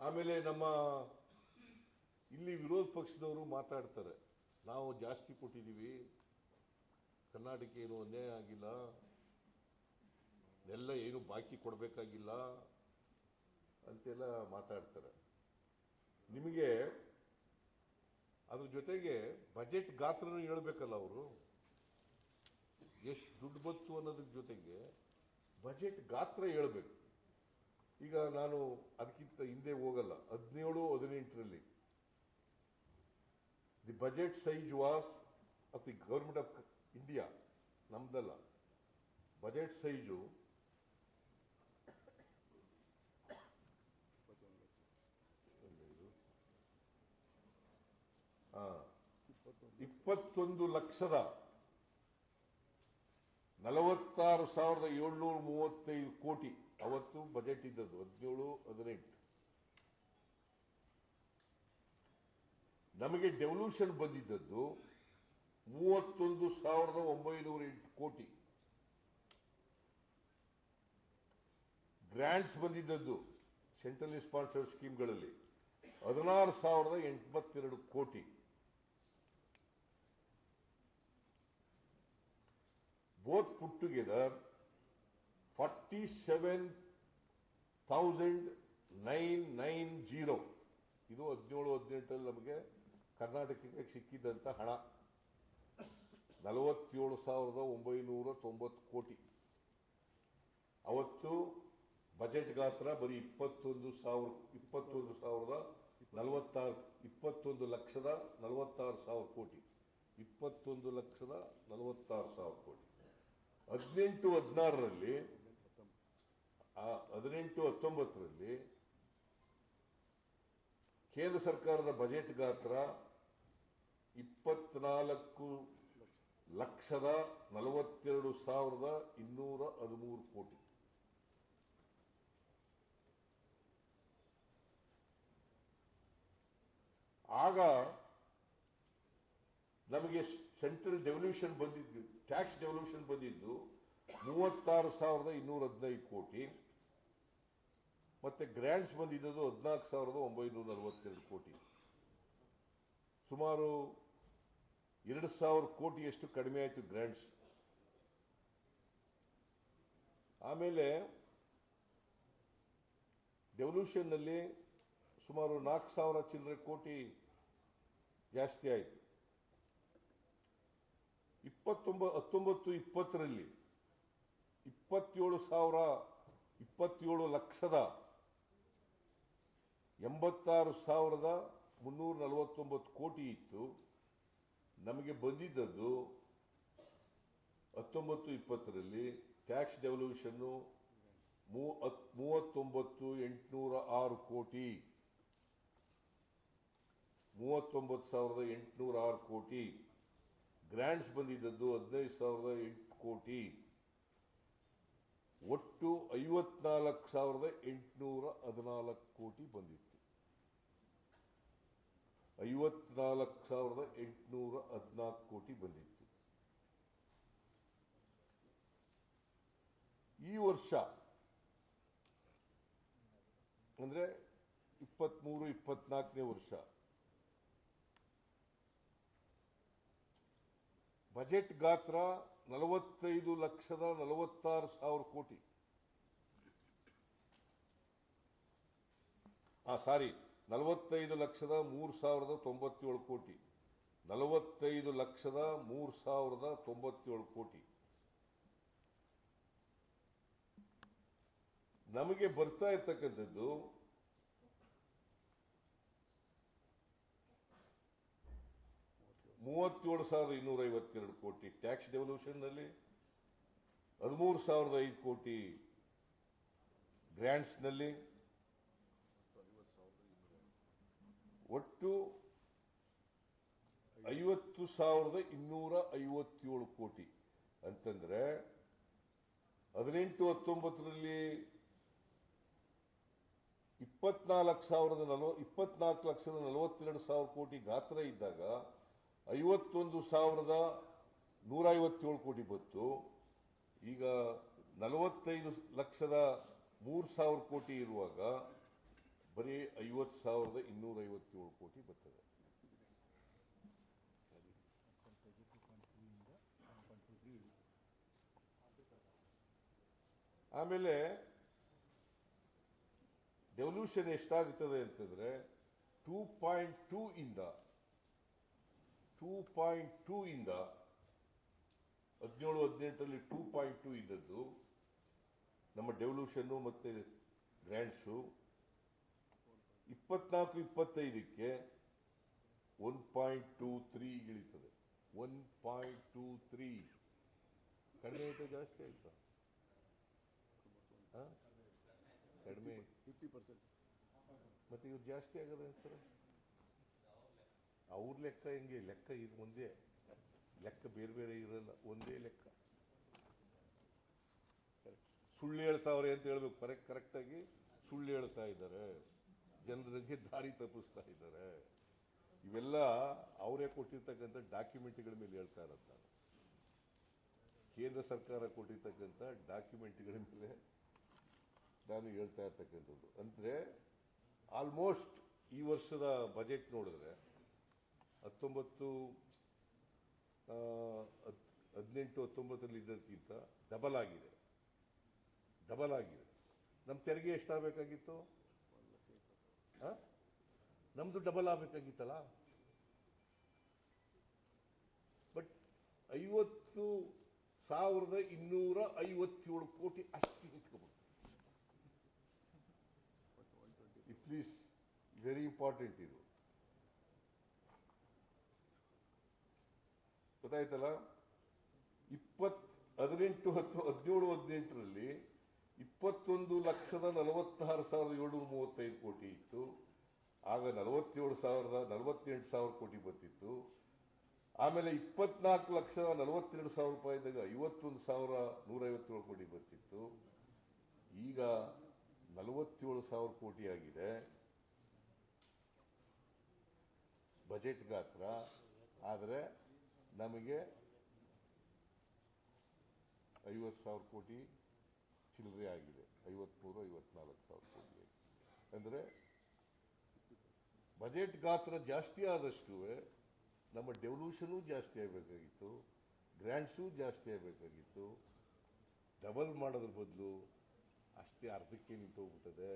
ಆಮೇಲೆ ನಮ್ಮ ಇಲ್ಲಿ ವಿರೋಧ ಪಕ್ಷದವರು ಮಾತಾಡ್ತಾರೆ. ನಾವು ಜಾಸ್ತಿ ಕೊಟ್ಟಿದ್ದೀವಿ. ಕರ್ನಾಟಕ ಏನು ಅನ್ಯಾಯ ಆಗಿಲ್ಲ. ಎಲ್ಲ ಏನು ಬಾಕಿ ಕೊಡಬೇಕಾಗಿಲ್ಲ ಅಂತೆಲ್ಲ ಮಾತಾಡ್ತಾರೆ. ನಿಮಗೆ ಅದ್ರ ಜೊತೆಗೆ ಬಜೆಟ್ ಗಾತ್ರನೂ ಹೇಳ್ಬೇಕಲ್ಲ ಅವರು. ಎಷ್ಟು ದುಡ್ಡು ಬಂತು ಅನ್ನೋದ್ರ ಜೊತೆಗೆ ಬಜೆಟ್ ಗಾತ್ರ ಹೇಳ್ಬೇಕು. ಈಗ ನಾನು ಅದಕ್ಕಿಂತ ಹಿಂದೆ ಹೋಗಲ್ಲ. ಹದಿನೇಳು, ಹದಿನೆಂಟರಲ್ಲಿ. The budget size was of the government of India ನಮ್ದಲ್ಲ. Budget size ಇಪ್ಪತ್ತೊಂದು ಲಕ್ಷದ ನಲವತ್ತಾರು ಸಾವಿರದ ಏಳ್ನೂರ ಮೂವತ್ತೈದು ಕೋಟಿ. ಅವತ್ತು ಬಜೆಟ್ ಇದ್ದದ್ದು ಹದಿನೇಳು, ಹದಿನೆಂಟು. ನಮಗೆ ಡೆವಲ್ಯೂಷನ್ ಬಂದಿದ್ದದ್ದು ಮೂವತ್ತೊಂದು ಸಾವಿರದ ಒಂಬೈನೂರ ಎಂಟು ಕೋಟಿ. ಗ್ರಾಂಟ್ಸ್ ಬಂದಿದ್ದದ್ದು ಸೆಂಟ್ರಲಿ ಸ್ಪಾನ್ಸರ್ ಸ್ಕೀಮ್ಗಳಲ್ಲಿ ಹದಿನಾರು ಸಾವಿರದ ಎಂಬತ್ತೆರಡು ಕೋಟಿ. Both put together forty seven thousand nine nine zero. ಇದು ಹದಿನೇಳು, ಹದಿನೆಂಟರಲ್ಲಿ ನಮಗೆ ಕರ್ನಾಟಕಕ್ಕೆ ಸಿಕ್ಕಿದ್ದಂಥ ಹಣ. ನಲವತ್ತೇಳು ಸಾವಿರದ ಒಂಬೈನೂರ ತೊಂಬತ್ತು ಕೋಟಿ. ಅವತ್ತು ಬಜೆಟ್ ಗಾತ್ರ ಬರೀ ಇಪ್ಪತ್ತೊಂದು ಸಾವಿರ, ಇಪ್ಪತ್ತೊಂದು ಸಾವಿರದ ನಲವತ್ತಾರು, ಇಪ್ಪತ್ತೊಂದು ಲಕ್ಷದ ನಲವತ್ತಾರು ಸಾವಿರ ಕೋಟಿ. ಇಪ್ಪತ್ತೊಂದು ಲಕ್ಷದ ನಲವತ್ತಾರು ಸಾವಿರ ಕೋಟಿ. ಹದಿನೆಂಟು, ಹದಿನಾರರಲ್ಲಿ ಹದಿನೆಂಟು ಹತ್ತೊಂಬತ್ತರಲ್ಲಿ ಕೇಂದ್ರ ಸರ್ಕಾರದ ಬಜೆಟ್ ಗಾತ್ರ ಇಪ್ಪತ್ನಾಲ್ಕು ಲಕ್ಷದ ನಲವತ್ತೆರಡು ಸಾವಿರದ ಇನ್ನೂರ ಹದಿಮೂರು ಕೋಟಿ. ಆಗ ನಮಗೆ ಸೆಂಟ್ರಲ್ ಡೆವಲ್ಯೂಷನ್ ಬಂದಿದ್ದು, ಟ್ಯಾಕ್ಸ್ ಡೆವಲ್ಯೂಷನ್ ಬಂದಿದ್ದು ಮೂವತ್ತಾರು ಸಾವಿರದ ಇನ್ನೂರ ಹದಿನೈದು ಕೋಟಿ. ಮತ್ತೆ ಗ್ರಾಂಟ್ಸ್ ಬಂದಿದ್ದು ಹದಿನಾಲ್ಕು ಸಾವಿರದ ಒಂಬೈನೂರ ನಲವತ್ತೆರಡು ಕೋಟಿ. ಸುಮಾರು ಎರಡು ಸಾವಿರ ಕೋಟಿಯಷ್ಟು ಕಡಿಮೆ ಆಯಿತು ಗ್ರಾಂಟ್ಸ್ ಆಮೇಲೆ ಡೆವಲ್ಯೂಷನ್ನಲ್ಲಿ ಸುಮಾರು ನಾಲ್ಕು ಸಾವಿರ ಚಿಲ್ಲರೆ ಕೋಟಿ ಜಾಸ್ತಿ ಆಯಿತು. ಇಪ್ಪತ್ತೊಂಬ, ಹತ್ತೊಂಬತ್ತು, ಇಪ್ಪತ್ತರಲ್ಲಿ ಇಪ್ಪತ್ತೇಳು ಸಾವಿರ, ಇಪ್ಪತ್ತೇಳು ಲಕ್ಷದ ಎಂಬತ್ತಾರು ಸಾವಿರದ ಮುನ್ನೂರ ನಲವತ್ತೊಂಬತ್ತು ಕೋಟಿ ಇತ್ತು. ನಮಗೆ ಬಂದಿದ್ದದ್ದು ಹತ್ತೊಂಬತ್ತು ಇಪ್ಪತ್ತರಲ್ಲಿ ಟ್ಯಾಕ್ಸ್ ಡೆವಲ್ಯೂಷನ್ನು ಮೂವತ್ತೊಂಬತ್ತು ಎಂಟುನೂರ ಆರು ಕೋಟಿ. ಮೂವತ್ತೊಂಬತ್ತು ಸಾವಿರದ ಎಂಟುನೂರ ಆರು ಕೋಟಿ. ಗ್ರ್ಯಾಂಡ್ಸ್ ಬಂದಿದ್ದದ್ದು ಹದಿನೈದು ಸಾವಿರದ ಎಂಟು ಕೋಟಿ. ಒಟ್ಟು ಐವತ್ನಾಲ್ಕು ಸಾವಿರದ ಎಂಟುನೂರ ಹದಿನಾಲ್ಕು ಕೋಟಿ ಬಂದಿತ್ತು. ಐವತ್ನಾಲ್ಕು ಸಾವಿರದ ಎಂಟುನೂರ ಹದಿನಾಲ್ಕು ಕೋಟಿ ಬಂದಿತ್ತು. ಈ ವರ್ಷ ಅಂದ್ರೆ ಇಪ್ಪತ್ಮೂರು, ಇಪ್ಪತ್ನಾಲ್ಕನೇ ವರ್ಷ ಬಜೆಟ್ ಗಾತ್ರ ನಲವತ್ತೈದು ಲಕ್ಷದ ನಲವತ್ತಾರು ಸಾವಿರ ಕೋಟಿ. ಆ, ಸಾರಿ, ನಲವತ್ತೈದು ಲಕ್ಷದ ಮೂರು ಸಾವಿರದ ತೊಂಬತ್ತೇಳು ಕೋಟಿ. ನಲವತ್ತೈದು ಲಕ್ಷದ ಮೂರು ಸಾವಿರದ ತೊಂಬತ್ತೇಳು ಕೋಟಿ. ನಮಗೆ ಬರ್ತಾ ಇರ್ತಕ್ಕಂಥದ್ದು ಮೂವತ್ತೇಳು ಸಾವಿರದ ಇನ್ನೂರ ಐವತ್ತೆರಡು ಕೋಟಿ ಟ್ಯಾಕ್ಸ್ ಡೆವಲ್ಯೂಷನ್ನಲ್ಲಿ, ಹದಿಮೂರು ಸಾವಿರದ ಐದು ಕೋಟಿ ಗ್ರ್ಯಾಂಟ್ಸ್ನಲ್ಲಿ, ಒಟ್ಟು ಐವತ್ತು ಸಾವಿರದ ಇನ್ನೂರ ಐವತ್ತೇಳು ಕೋಟಿ. ಅಂತಂದ್ರೆ, ಹದಿನೆಂಟು ಹತ್ತೊಂಬತ್ತರಲ್ಲಿ ಇಪ್ಪತ್ನಾಲ್ಕು ಸಾವಿರದ ನಲವ, ಇಪ್ಪತ್ನಾಲ್ಕು ಲಕ್ಷದ ನಲವತ್ತೆರಡು ಸಾವಿರ ಕೋಟಿ ಗಾತ್ರ ಇದ್ದಾಗ ಐವತ್ತೊಂದು ಸಾವಿರದ ನೂರ ಐವತ್ತೇಳು ಕೋಟಿ ಬಂತು. ಈಗ ನಲವತ್ತೈದು ಲಕ್ಷದ ಮೂರು ಸಾವಿರ ಕೋಟಿ ಇರುವಾಗ ಬರೀ ಐವತ್ತು ಸಾವಿರದ ಇನ್ನೂರ ಐವತ್ತೇಳು ಕೋಟಿ ಬರ್ತದೆ. ಆಮೇಲೆ ಡೆವಲ್ಯೂಷನ್ ಎಷ್ಟಾಗುತ್ತದೆ ಅಂತಂದ್ರೆ ಟೂ ಪಾಯಿಂಟ್ ಟೂ ಇಂದ ಟೂ ಪಾಯಿಂಟ್ ಟೂ ಇಂದ ಹದಿನೇಳು ಹದಿನೆಂಟರಲ್ಲಿ ಟೂ ಪಾಯಿಂಟ್ ಟೂ ಇದ್ದದ್ದು ನಮ್ಮ ಡೆವಲ್ಯೂಷನ್ನು ಮತ್ತೆ ಗ್ರ್ಯಾಂಡ್ಸು ಇಪ್ಪತ್ನಾಲ್ಕು ಇಪ್ಪತ್ತೈದಕ್ಕೆ ಒನ್ ಪಾಯಿಂಟ್ ಟೂ ತ್ರೀ ಇಳಿತದೆ. ಒನ್ ಪಾಯಿಂಟ್ ಟೂ ತ್ರೀ ಕಡಿಮೆ ಆಯ್ತಾ ಜಾಸ್ತಿ ಆಯ್ತಾ? ಕಡಿಮೆ. ಫಿಫ್ಟಿ ಪರ್ಸೆಂಟ್ ಮತ್ತೆ ಇವ್ರು ಜಾಸ್ತಿ ಆಗದೆ ಅಂತಾರೆ? ಅವ್ರ ಲೆಕ್ಕ ಹೆಂಗೆ? ಲೆಕ್ಕ ಇದು ಒಂದೇ ಲೆಕ್ಕ ಬೇರೆ ಬೇರೆ ಇರಲ್ಲ, ಒಂದೇ ಲೆಕ್ಕ. ಸುಳ್ಳು ಹೇಳ್ತಾವ್ರೆ ಅಂತ ಹೇಳ್ಬೇಕು. ಕರೆಕ್ಟ್ ಕರೆಕ್ಟಾಗಿ ಸುಳ್ಳು ಹೇಳ್ತಾ ಇದ್ದಾರೆ. ಜನರಿಗೆ ದಾರಿ ತಪ್ಪಿಸ್ತಾ ಇದ್ದಾರೆ. ಇವೆಲ್ಲ ಅವರೇ ಕೊಟ್ಟಿರ್ತಕ್ಕಂಥ ಡಾಕ್ಯುಮೆಂಟ್ಗಳ ಮೇಲೆ ಹೇಳ್ತಾ ಇರತ್ತಾರೆ ಕೇಂದ್ರ ಸರ್ಕಾರ ಕೊಟ್ಟಿರ್ತಕ್ಕಂಥ ಡಾಕ್ಯುಮೆಂಟ್ಗಳ ಮೇಲೆ ನಾನು ಹೇಳ್ತಾ ಇರ್ತಕ್ಕಂಥದ್ದು. ಅಂದ್ರೆ ಆಲ್ಮೋಸ್ಟ್ ಈ ವರ್ಷದ ಬಜೆಟ್ ನೋಡಿದ್ರೆ ಹತ್ತೊಂಬತ್ತು ಹದಿನೆಂಟು, ಹತ್ತೊಂಬತ್ತರಲ್ಲಿ ಇದ್ದಕ್ಕಿಂತ ಡಬಲ್ ಆಗಿದೆ. ಡಬಲ್ ಆಗಿದೆ. ನಮ್ಮ ತೆರಿಗೆ ಎಷ್ಟಾಗಬೇಕಾಗಿತ್ತು? ನಮ್ಮದು ಡಬಲ್ ಆಗಬೇಕಾಗಿತ್ತಲ್ಲ? ಬಟ್ ಐವತ್ತು ಸಾವಿರದ ಇನ್ನೂರ ಐವತ್ತೇಳು ಕೋಟಿ ಅಷ್ಟು ಇಟ್ ಪ್ಲೀಸ್ ವೆರಿ ಇಂಪಾರ್ಟೆಂಟ್ ಇದು. ಗೊತ್ತಾಯ್ತಲ್ಲ? ಇಪ್ಪತ್, ಹದಿನೆಂಟು ಹತ್ತು, ಹದಿನೇಳು, ಹದಿನೆಂಟರಲ್ಲಿ ಇಪ್ಪತ್ತೊಂದು ಲಕ್ಷದ ನಲವತ್ತಾರು ಸಾವಿರದ ಏಳ್ನೂರ ಮೂವತ್ತೈದು ಕೋಟಿ ಇತ್ತು. ಆಗ ನಲವತ್ತೇಳು ಸಾವಿರದ, ನಲವತ್ತೆಂಟು ಸಾವಿರ ಕೋಟಿ ಬರ್ತಿತ್ತು ಆಮೇಲೆ ಇಪ್ಪತ್ನಾಲ್ಕು ಲಕ್ಷದ ನಲವತ್ತೆರಡು ಸಾವಿರ ರೂಪಾಯಿದಾಗ ಐವತ್ತೊಂದು ಸಾವಿರ ನೂರೈವತ್ತೇಳು ಕೋಟಿ ಬರ್ತಿತ್ತು ಈಗ ನಲವತ್ತೇಳು ಸಾವಿರ ಕೋಟಿ ಆಗಿದೆ. ಬಜೆಟ್ ಗಾತ್ರ. ಆದರೆ ನಮಗೆ ಐವತ್ತು ಸಾವಿರ ಕೋಟಿ ಚಿಲ್ಲರೆ ಆಗಿದೆ. ಐವತ್ಮೂರು, ಐವತ್ನಾಲ್ಕು ಸಾವಿರ ಕೋಟಿ ಅಂದರೆ ಬಜೆಟ್ ಗಾತ್ರ ಜಾಸ್ತಿ ಆದಷ್ಟು ನಮ್ಮ ಡೆವಲ್ಯೂಷನು ಜಾಸ್ತಿ ಆಗಬೇಕಾಗಿತ್ತು. ಗ್ರ್ಯಾಂಡ್ಸು ಜಾಸ್ತಿ ಆಗಬೇಕಾಗಿತ್ತು. ಡಬಲ್ ಮಾಡೋದ್ರ ಬದಲು ಅಷ್ಟೇ ಅರ್ಧಕ್ಕೆ ನಿಂತು ಹೋಗ್ಬಿಟ್ಟದೆ